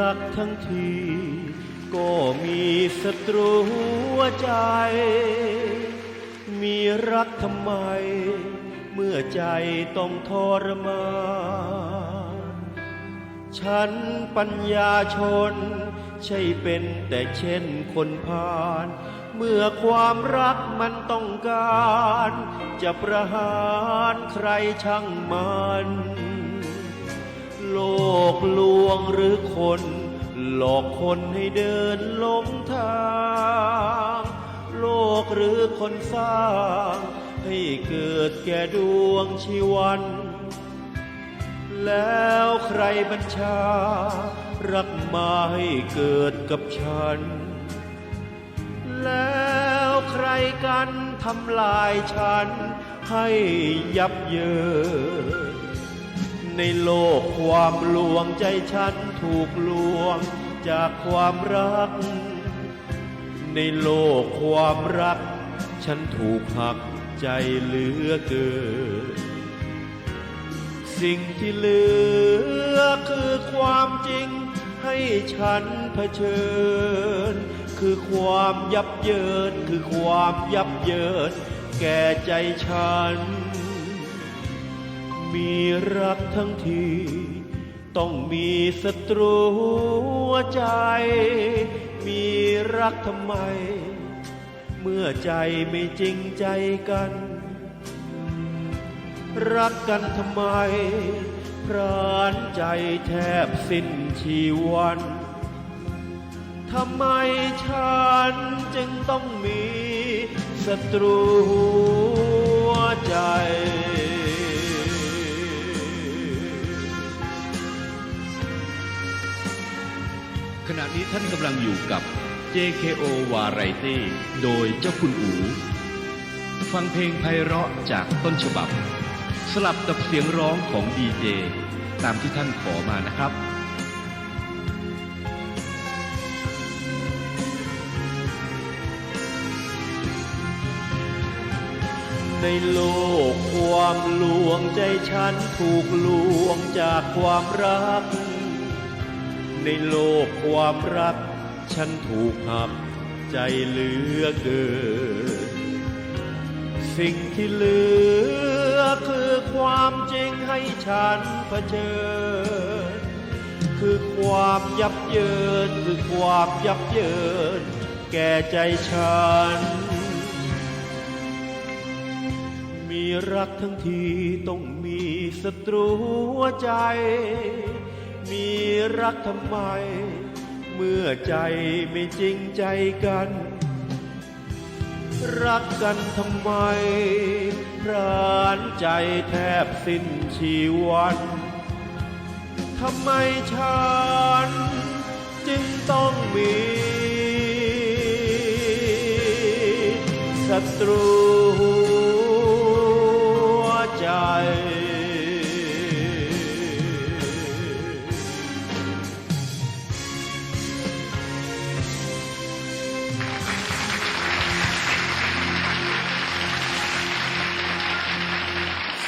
รักทั้งที ก็มีศัตรูหัวใจ มีรักทำไม เมื่อใจต้องทรมานฉันปัญญาชน ใช่เป็นแต่เช่นคนพาลเมื่อความรักมันต้องการ จะประหารใครช่างมัน โลกล วงหรือคน หลอกคนให้เดินหลงทาง โลกหรือคนสร้าง ให้เกิดแก่ดวงชีวัน แล้วใครบัญชา รักมาให้เกิดกับฉัน แล้วใครกันทำลายฉันให้ยับเยิน ในโลกความลวงใจฉันถูกลวงจากความรัก ในโลกความรัก ฉันถูกหักใจเหลือเกินสิ่งที่เหลือคือความจริงให้ฉันเผชิญ คือความยับเยินคือความยับเยิน แก่ใจฉัน มีรักทั้งที ต้องมีศัตรูหัวใจ มีรักทำไม เมื่อใจไม่จริงใจกัน รักกันทำไม พรานใจแทบสิ้นชีวันทำไมฉันจึงต้องมีศัตรูหัวใจ ขณะนี้ท่านกำลังอยู่กับ JKO Variety โดยเจ้าคุณอู ฟังเพลงไพเราะจากต้นฉบับ สลับกับเสียงร้องของดีเจตามที่ท่านขอมานะครับในโลกความลวงใจฉันถูกลวงจากความรัก ในโลกความรัก ฉันถูกหักใจเหลือเกิน สิ่งที่เหลือคือความจริงให้ฉันเผชิญ คือความยับเยินคือความยับเยิน แก่ใจฉัน มีรักทั้งทีต้องมีศัตรูหัวใจ มีรักทำไม เมื่อใจไม่จริงใจกัน รักกันทำไมพรานใจแทบสิ้นชีวันทำไมฉัน จึงต้องมีศัตรู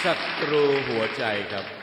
ศัตรูหัวใจครับ